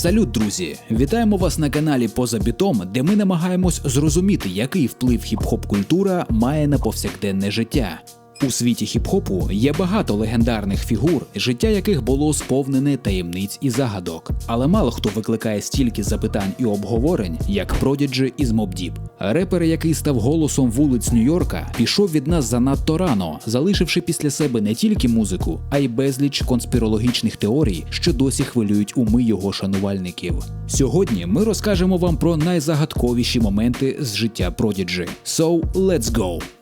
Салют, друзі! Вітаємо вас на каналі Поза бітом, де ми намагаємось зрозуміти, який вплив хіп-хоп культура має на повсякденне життя. У світі хіп-хопу є багато легендарних фігур, життя яких було сповнене таємниць і загадок. Але мало хто викликає стільки запитань і обговорень, як Продіджі із Deep. Репер, який став голосом вулиць Нью-Йорка, пішов від нас занадто рано, залишивши після себе не тільки музику, а й безліч конспірологічних теорій, що досі хвилюють уми його шанувальників. Сьогодні ми розкажемо вам про найзагадковіші моменти з життя Продіджі. So, let's go!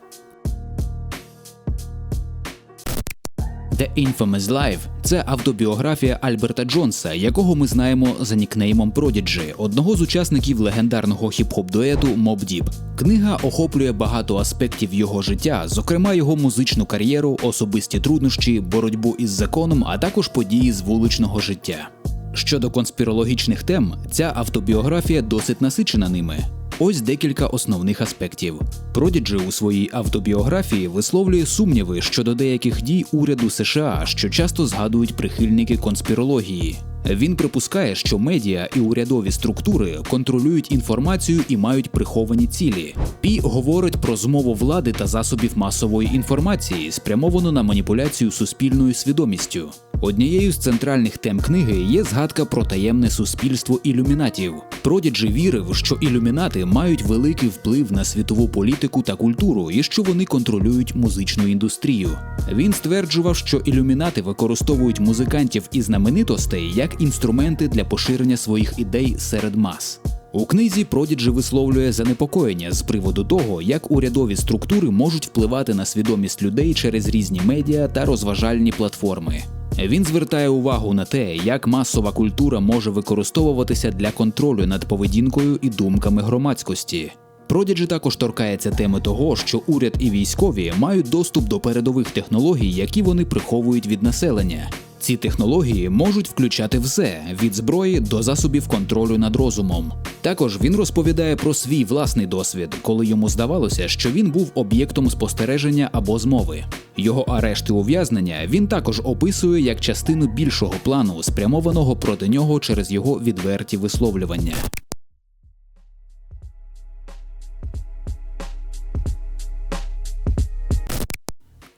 The Infamous Life – це автобіографія Альберта Джонса, якого ми знаємо за нікнеймом Prodigy, одного з учасників легендарного хіп-хоп дуету Mobb Deep. Книга охоплює багато аспектів його життя, зокрема його музичну кар'єру, особисті труднощі, боротьбу із законом, а також події з вуличного життя. Щодо конспірологічних тем, ця автобіографія досить насичена ними. Ось декілька основних аспектів. Продіджи у своїй автобіографії висловлює сумніви щодо деяких дій уряду США, що часто згадують прихильники конспірології. Він припускає, що медіа і урядові структури контролюють інформацію і мають приховані цілі. Пі говорить про змову влади та засобів масової інформації, спрямовану на маніпуляцію суспільною свідомістю. Однією з центральних тем книги є згадка про таємне суспільство ілюмінатів. Продіджі вірив, що ілюмінати мають великий вплив на світову політику та культуру і що вони контролюють музичну індустрію. Він стверджував, що ілюмінати використовують музикантів і знаменитостей як інструменти для поширення своїх ідей серед мас. У книзі Продіджі висловлює занепокоєння з приводу того, як урядові структури можуть впливати на свідомість людей через різні медіа та розважальні платформи. Він звертає увагу на те, як масова культура може використовуватися для контролю над поведінкою і думками громадськості. Продіджі також торкається теми того, що уряд і військові мають доступ до передових технологій, які вони приховують від населення. Ці технології можуть включати все від зброї до засобів контролю над розумом. Також він розповідає про свій власний досвід, коли йому здавалося, що він був об'єктом спостереження або змови. Його арешт і ув'язнення він також описує як частину більшого плану, спрямованого проти нього через його відверті висловлювання.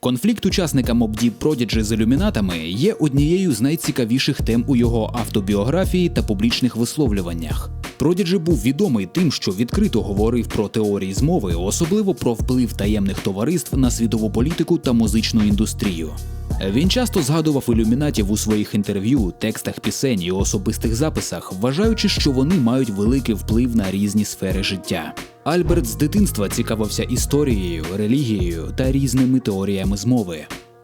Конфлікт учасника Deep Prodigy з ілюмінатами є однією з найцікавіших тем у його автобіографії та публічних висловлюваннях. Продіджі був відомий тим, що відкрито говорив про теорії змови, особливо про вплив таємних товариств на світову політику та музичну індустрію. Він часто згадував ілюмінатів у своїх інтерв'ю, текстах пісень і особистих записах, вважаючи, що вони мають великий вплив на різні сфери життя. Альберт з дитинства цікавився історією, релігією та різними теоріями змови.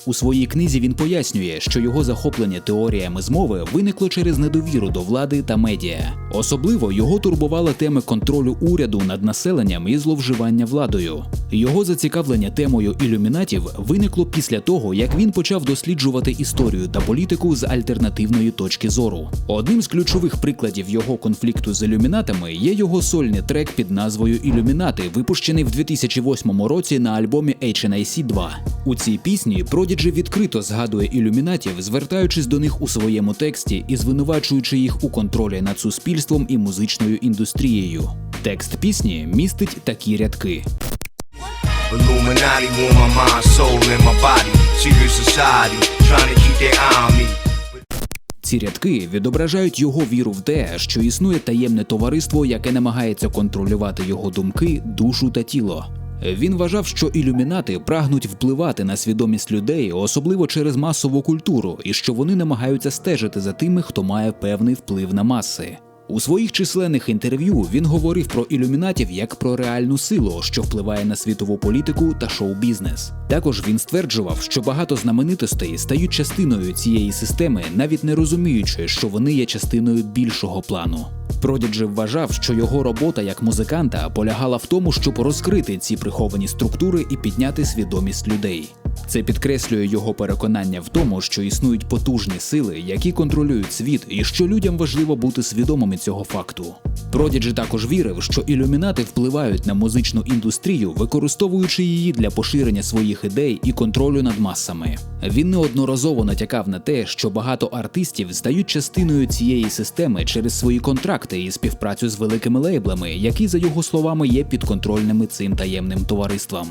У своїй книзі він пояснює, що його захоплення теоріями змови виникло через недовіру до влади та медіа. Особливо його турбувала тема контролю уряду над населенням і зловживання владою. Його зацікавлення темою ілюмінатів виникло після того, як він почав досліджувати історію та політику з альтернативної точки зору. Одним з ключових прикладів його конфлікту з ілюмінатами є його сольний трек під назвою Ілюмінати, випущений в 2008 році на альбомі HNIC 2. У цій пісні Продіджі відкрито згадує ілюмінатів, звертаючись до них у своєму тексті і звинувачуючи їх у контролі над суспільством і музичною індустрією. Текст пісні містить такі рядки. Illuminati want my mind, soul, and my body. Secret society, trying to keep their eye on me. Ці рядки відображають його віру в те, що існує таємне товариство, яке намагається контролювати його думки, душу та тіло. Він вважав, що ілюмінати прагнуть впливати на свідомість людей, особливо через масову культуру, і що вони намагаються стежити за тими, хто має певний вплив на маси. У своїх численних інтерв'ю він говорив про ілюмінатів як про реальну силу, що впливає на світову політику та шоу-бізнес. Також він стверджував, що багато знаменитостей стають частиною цієї системи, навіть не розуміючи, що вони є частиною більшого плану. Продіджі вважав, що його робота як музиканта полягала в тому, щоб розкрити ці приховані структури і підняти свідомість людей. Це підкреслює його переконання в тому, що існують потужні сили, які контролюють світ, і що людям важливо бути свідомими цього факту. Продіджі також вірив, що ілюмінати впливають на музичну індустрію, використовуючи її для поширення своїх ідей і контролю над масами. Він неодноразово натякав на те, що багато артистів стають частиною цієї системи через свої контракти і співпрацю з великими лейблами, які, за його словами, є підконтрольними цим таємним товариствам.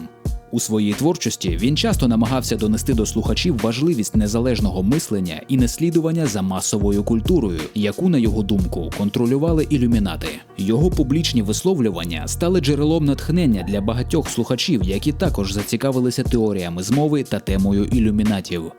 У своїй творчості він часто намагався донести до слухачів важливість незалежного мислення і неслідування за масовою культурою, яку, на його думку, контролювали ілюмінати. Його публічні висловлювання стали джерелом натхнення для багатьох слухачів, які також зацікавилися теоріями змови та темою ілюмінатів.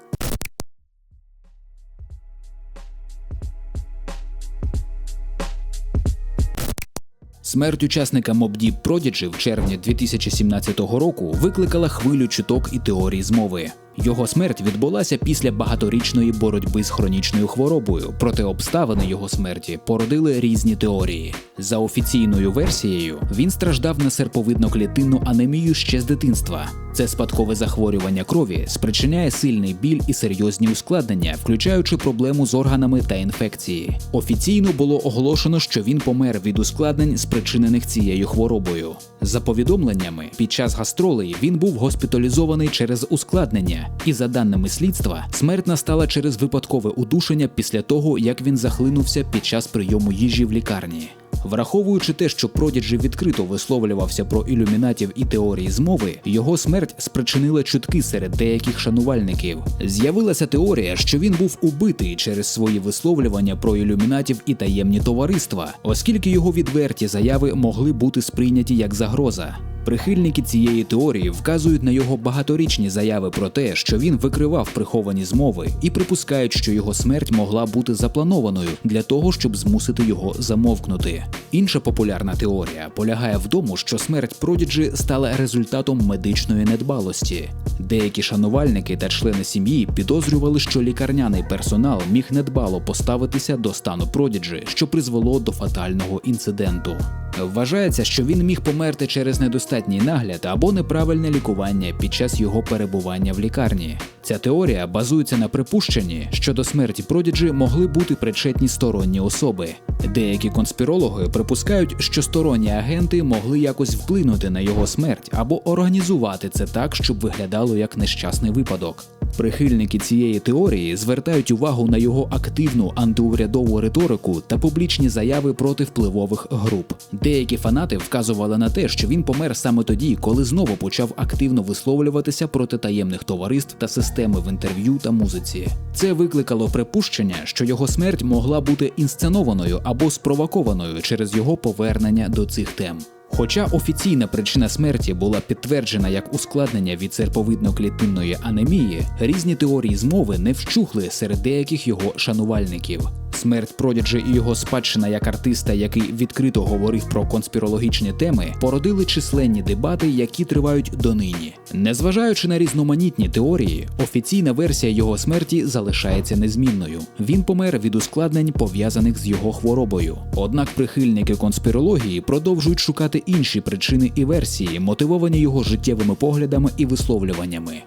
Смерть учасника Deep Prodigy в червні 2017 року викликала хвилю чуток і теорій змови. Його смерть відбулася після багаторічної боротьби з хронічною хворобою, проте обставини його смерті породили різні теорії. За офіційною версією, він страждав на серповидно-клітинну анемію ще з дитинства. Це спадкове захворювання крові спричиняє сильний біль і серйозні ускладнення, включаючи проблему з органами та інфекції. Офіційно було оголошено, що він помер від ускладнень, спричинених цією хворобою. За повідомленнями, під час гастролей він був госпіталізований через ускладнення, і за даними слідства, смерть настала через випадкове удушення після того, як він захлинувся під час прийому їжі в лікарні. Враховуючи те, що Продіджі відкрито висловлювався про ілюмінатів і теорії змови, його смерть спричинила чутки серед деяких шанувальників. З'явилася теорія, що він був убитий через свої висловлювання про ілюмінатів і таємні товариства, оскільки його відверті заяви могли бути сприйняті як загроза. Прихильники цієї теорії вказують на його багаторічні заяви про те, що він викривав приховані змови, і припускають, що його смерть могла бути запланованою для того, щоб змусити його замовкнути. Інша популярна теорія полягає в тому, що смерть Продіджі стала результатом медичної недбалості. Деякі шанувальники та члени сім'ї підозрювали, що лікарняний персонал міг недбало поставитися до стану Продіджі, що призвело до фатального інциденту. Вважається, що він міг померти через недостатній нагляд або неправильне лікування під час його перебування в лікарні. Ця теорія базується на припущенні, що до смерті Продіджі могли бути причетні сторонні особи. Деякі конспірологи припускають, що сторонні агенти могли якось вплинути на його смерть або організувати це так, щоб виглядало як нещасний випадок. Прихильники цієї теорії звертають увагу на його активну антиурядову риторику та публічні заяви проти впливових груп. Деякі фанати вказували на те, що він помер саме тоді, коли знову почав активно висловлюватися проти таємних товариств та системи в інтерв'ю та музиці. Це викликало припущення, що його смерть могла бути інсценованою або спровокованою через його повернення до цих тем. Хоча офіційна причина смерті була підтверджена як ускладнення від серповидно-клітинної анемії, різні теорії змови не вщухли серед деяких його шанувальників. Смерть Продіджі і його спадщина як артиста, який відкрито говорив про конспірологічні теми, породили численні дебати, які тривають донині. Незважаючи на різноманітні теорії, офіційна версія його смерті залишається незмінною. Він помер від ускладнень, пов'язаних з його хворобою. Однак прихильники конспірології продовжують шукати інші причини і версії, мотивовані його життєвими поглядами і висловлюваннями.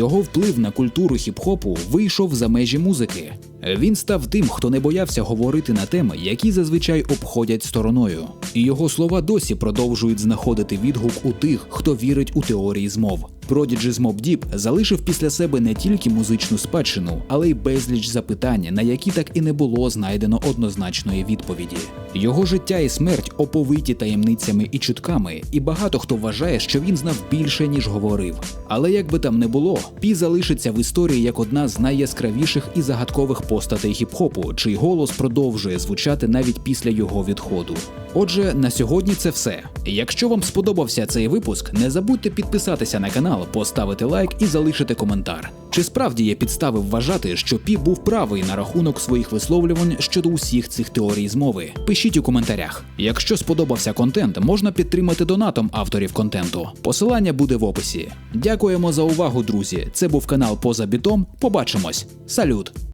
Його вплив на культуру хіп-хопу вийшов за межі музики. Він став тим, хто не боявся говорити на теми, які зазвичай обходять стороною. І його слова досі продовжують знаходити відгук у тих, хто вірить у теорії змов. Prodigy Mob Deep залишив після себе не тільки музичну спадщину, але й безліч запитань, на які так і не було знайдено однозначної відповіді. Його життя і смерть оповиті таємницями і чутками, і багато хто вважає, що він знав більше ніж говорив. Але як би там не було, Пі залишиться в історії як одна з найяскравіших і загадкових постатей хіп-хопу, чий голос продовжує звучати навіть після його відходу. Отже, на сьогодні це все. Якщо вам сподобався цей випуск, не забудьте підписатися на канал, поставити лайк і залишити коментар. Чи справді є підстави вважати, що Пі був правий на рахунок своїх висловлювань щодо усіх цих теорій змови? Пишіть у коментарях. Якщо сподобався контент, можна підтримати донатом авторів контенту. Посилання буде в описі. Дякуємо за увагу, друзі. Це був канал Поза бітом. Побачимось. Салют!